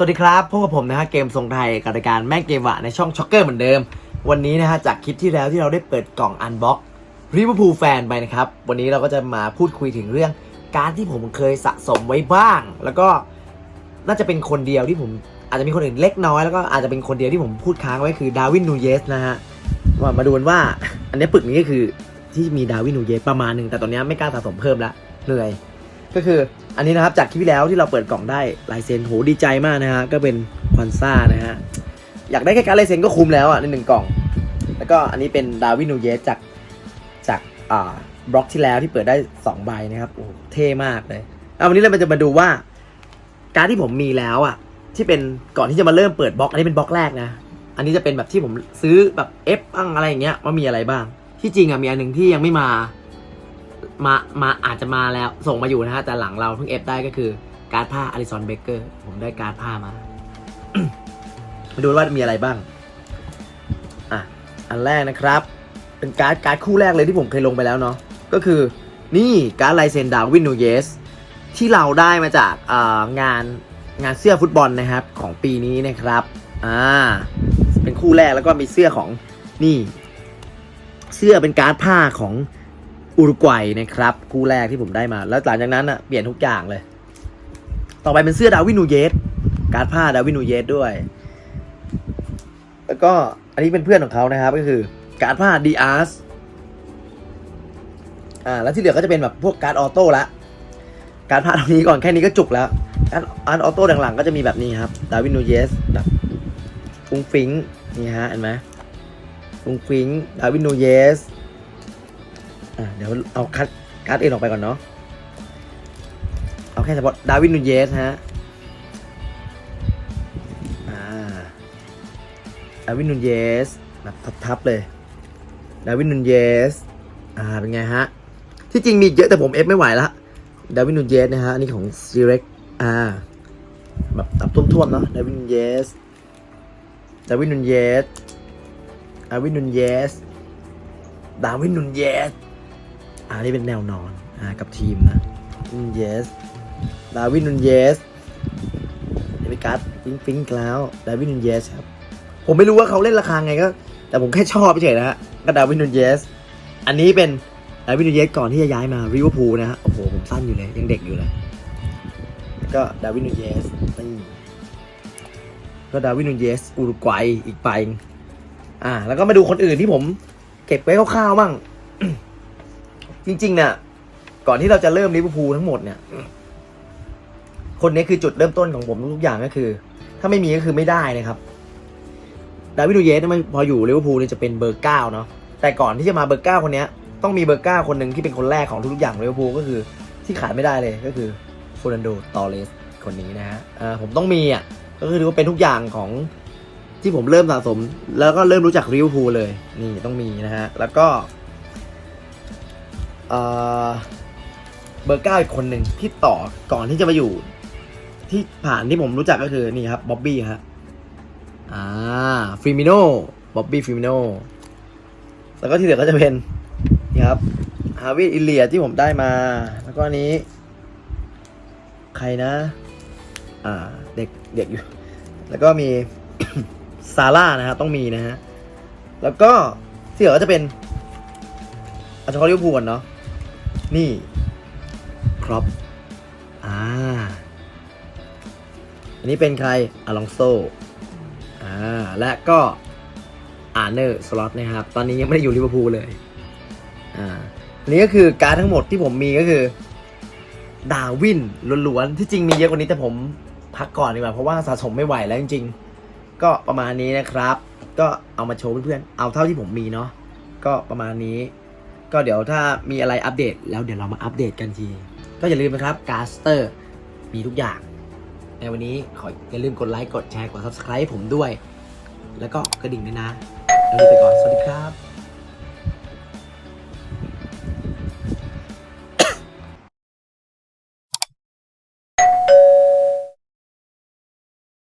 สวัสดีครับพบกับผมนะฮะเกมทรงไทยกับรายการแม่เกมวะในช่องช็อกเกอร์เหมือนเดิม วันนี้นะฮะจากคลิปที่แล้วที่เราได้เปิดกล่องอันบ็อกริเวอร์พูลแฟนไปนะครับ วันนี้เราก็จะมาพูดคุยถึงเรื่อง การที่ผมเคยสะสมไว้บ้าง แล้วก็น่าจะเป็นคนเดียวที่ผมอาจจะมีคนอื่นเล็กน้อยแล้วก็อาจจะเป็นคนเดียวที่ผมพูดค้างไว้คือดาวินนูเยสนะฮะว่ามาดูกันว่าอันนี้ปึกนี้ก็คือที่มีดาวินนูเยสประมาณหนึ่งแต่ตอนนี้ไม่กล้าสะสมเพิ่มละเหนื่อย ก็คืออันนี้นะครับจากคลิปที่แล้วที่เราเปิดกล่องได้ลายเซ็นโหดีใจมากนะฮะก็เป็นควันซ่านะฮะอยากได้แค่การลายเซ็นก็คุ้มแล้วอะในหนึ่งกล่อง แล้วก็อันนี้เป็นดาวินูเยสจากจากอ่าบล็อกที่แล้วที่เปิดได้2ใบนะครับโอ้เท่มากเลยเอาวันนี้เราจะมาดูว่า การที่ผมมีแล้วอะที่เป็นก่อนที่จะมาเริ่มเปิดบล็อกอันนี้เป็นบล็อกแรกนะอันนี้จะเป็นแบบที่ผมซื้อแบบเอฟบ้างอะไรอย่างเงี้ยว่ามีอะไรบ้าง ที่จริงอะมีอันหนึ่งที่ยังไม่มา มามาอาจจะมาแล้วส่งมาอยู่นะฮะแต่หลังเราเพิ่งเอฟได้ก็คือการ์ดผ้าอลิซอนเบเกอร์ผมได้การ์ดผ้ามา มาดูว่ามีอะไรบ้าง อะ อันแรกนะครับ เป็นการ์ดการ์ดคู่แรกเลยที่ผมเคยลงไปแล้วเนาะก็คือนี่การ์ดลายเซ็นดาวินนูเยสที่เราได้มาจากงานงานเสื้อฟุตบอลนะครับของปีนี้นะครับ อ่า เป็นคู่แรกแล้วก็มีเสื้อของนี่ เสื้อเป็นการ์ดผ้าของ อุรุกวัยนะครับ คู่แรกที่ผมได้มา แล้วหลังจากนั้นอะเปลี่ยนทุกอย่างเลย ต่อไปเป็นเสื้อดาวินูเยส การผ้าดาวินูเยสด้วย แล้วก็อันนี้เป็นเพื่อนของเขานะครับ ก็คือการผ้าดีอาร์สอ่าแล้วที่เหลือก็จะเป็นแบบพวกการออโต้ละการผ้าตรงนี้ก่อนแค่นี้ก็จุกแล้วการอาร์ออโต้หลังๆก็จะมีแบบนี้ครับดาวินูเยสแบบฟุงฟิงนี่ฮะเห็นไหมฟุ้งฟิงดาวินูเยส อะเดี๋ยวเอาคัดการ์ดเอ็นออกไปก่อนเนาะ เอาแค่เฉพาะดาวินนูเยสฮะ อ่า ดาวินนูเยสแบบทับๆเลย ดาวินนูเยส อ่า เป็นไงฮะ ที่จริงมีเยอะแต่ผมเอฟไม่ไหวละ ดาวินนูเยสนะฮะ อันนี้ของซีเร็กอ่า แบบตับท่วมๆเนาะ ดาวินนูเยส ดาวินนูเยส ดาวินนูเยส ดาวินนูเยส อ่านี่เป็นแนวนอนอ่ากับทีมนะนูนเยส ดาวินนูนเยสเดวิกัสฟิงฟิงแล้ว ดาวินนูนเยสครับ ผมไม่รู้ว่าเขาเล่นราคาไงก็ แต่ผมแค่ชอบเฉยนะฮะ ก็ดาวินนูนเยส อันนี้เป็นดาวินนูนเยสก่อนที่จะย้ายมาริเวอร์พูลนะฮะ โอ้โห ผมสั้นอยู่เลย ยังเด็กอยู่เลย ก็ดาวินนูนเยสนี่ก็ดาวินนูนเยสอุรุกวัยอีกไป อ่า แล้วก็มาดูคนอื่นที่ผม เก็บไว้คร่าวๆบ้าง จริงๆเนี่ยก่อนที่เราจะเริ่มลิเวอร์พูลทั้งหมดเนี่ย คนนี้คือจุดเริ่มต้นของผมทุกอย่างก็คือ ถ้าไม่มีก็คือไม่ได้นะครับดาวิดนูเยสเนี่ยมันพออยู่ลิเวอร์พูลเนี่ยจะเป็นเบอร์เก้าเนาะแต่ก่อนที่จะมาเบอร์เก้าคนนี้ต้องมีเบอร์เก้าคนหนึ่งที่เป็นคนแรกของทุกๆอย่างลิเวอร์พูลก็คือที่ขาดไม่ได้เลยก็คือฟูนันโดตอเรสคนนี้นะฮะอ่าผมต้องมีอะก็คือถือว่าเป็นทุกอย่างของที่ผมเริ่มสะสม แล้วก็เริ่มรู้จักลิเวอร์พูลเลยนี่ต้องมีนะฮะแล้วก็ เบอร์เก้าอีกคนหนึ่งที่ต่อก่อนที่จะมาอยู่ ที่ผ่านที่ผมรู้จักก็คือนี่ครับบ๊อบบี้ครับอ่าฟิมิโน่บ๊อบบี้ฟิมิโน่แล้วก็ที่เหลือก็จะเป็นนี่ครับฮาวิอิเลียที่ผมได้มา แล้วก็อันนี้ ใครนะ อ่า เด็กเด็กอยู่ แล้วก็มีซาร่านะฮะต้องมีนะฮะ แล้วก็ที่เหลือก็จะเป็นอาเฉพาะลิเวอร์พูนเนาะ นี่ครอปอ่า อันนี้เป็นใครอลองโซอ่า และก็อาร์เนอร์สล็อตนะครับ ตอนนี้ยังไม่ได้อยู่ลิเวอร์พูลเลย อ่า อันนี้ก็คือการทั้งหมดที่ผมมีก็คือ ดาวินล้วนๆ ที่จริงมีเยอะกว่านี้แต่ผมพักก่อนดีกว่า เพราะว่าสะสมไม่ไหวแล้วจริง ๆ ก็ประมาณนี้นะครับ ก็เอามาโชว์เพื่อนๆ เอาเท่าที่ผมมีเนาะ ก็ประมาณนี้ ก็เดี๋ยวถ้ามีอะไรอัปเดต แล้วเดี๋ยวเรามาอัปเดตกันที ก็อย่าลืมนะครับกาสเตอร์มีทุกอย่าง ในวันนี้ขออย่าลืมกดไลค์กดแชร์กด subscribe ผมด้วย แล้วก็กระดิ่งด้วยนะแล้วไปก่อนสวัสดีครับ